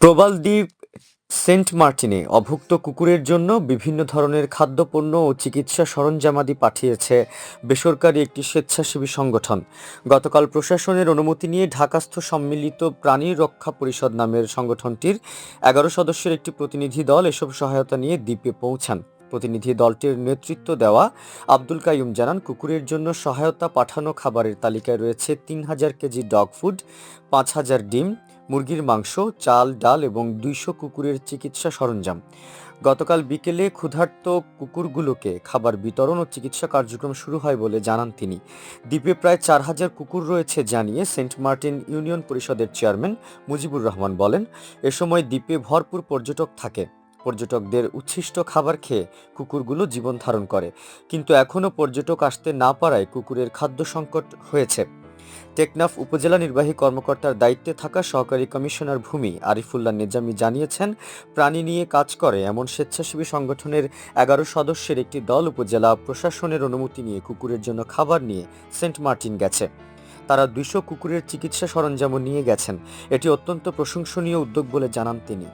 প্রবাল দ্বীপ সেন্ট মার্টিনে অভুক্ত কুকুরের জন্য বিভিন্ন ধরনের খাদ্যপণ্য ও চিকিৎসা সরঞ্জামাদি পাঠিয়েছে বেসরকারি একটি স্বেচ্ছাসেবী সংগঠন। গতকাল প্রশাসনের অনুমতি নিয়ে ঢাকাস্থ সম্মিলিত প্রাণী রক্ষা পরিষদ নামের সংগঠনটির এগারো সদস্যের একটি প্রতিনিধি দল এসব সহায়তা নিয়ে দ্বীপে পৌঁছান। প্রতিনিধি দলটির নেতৃত্ব দেওয়া আব্দুল কাইয়ুম জানান, কুকুরের জন্য সহায়তা পাঠানো খাবারের তালিকায় রয়েছে তিন হাজার কেজি ডগ ফুড, পাঁচ হাজার ডিম মুরগির মাংস, চাল, ডাল এবং দুইশো কুকুরের চিকিৎসা সরঞ্জাম। গতকাল বিকেলে ক্ষুধার্ত কুকুরগুলোকে খাবার বিতরণ ও চিকিৎসা কার্যক্রম শুরু হয় বলে জানান তিনি। দ্বীপে প্রায় চার হাজার কুকুর রয়েছে জানিয়ে সেন্ট মার্টিন ইউনিয়ন পরিষদের চেয়ারম্যান মুজিবুর রহমান বলেন, এ সময় দ্বীপে ভরপুর পর্যটক থাকে। পর্যটকদের উচ্ছিষ্ট খাবার খেয়ে কুকুরগুলো জীবন ধারণ করে। কিন্তু এখনও পর্যটক আসতে না পারায় কুকুরের খাদ্য সংকট হয়েছে। টেকনাফ উপজেলা নির্বাহী কর্মকর্তার দায়িত্বে থাকা সহকারী কমিশনার ভূমি আরিফুল্লাহ নিজামী জানিয়েছেন, প্রাণী নিয়ে কাজ করে এমন স্বেচ্ছাসেবী সংগঠনের এগারো সদস্যের একটি দল উপজেলা প্রশাসনের অনুমতি নিয়ে কুকুরের জন্য খাবার নিয়ে সেন্ট মার্টিন গেছে। তারা দুইশো কুকুরের চিকিৎসা সরঞ্জামও নিয়ে গেছেন। এটি অত্যন্ত প্রশংসনীয় উদ্যোগ বলে জানান তিনি।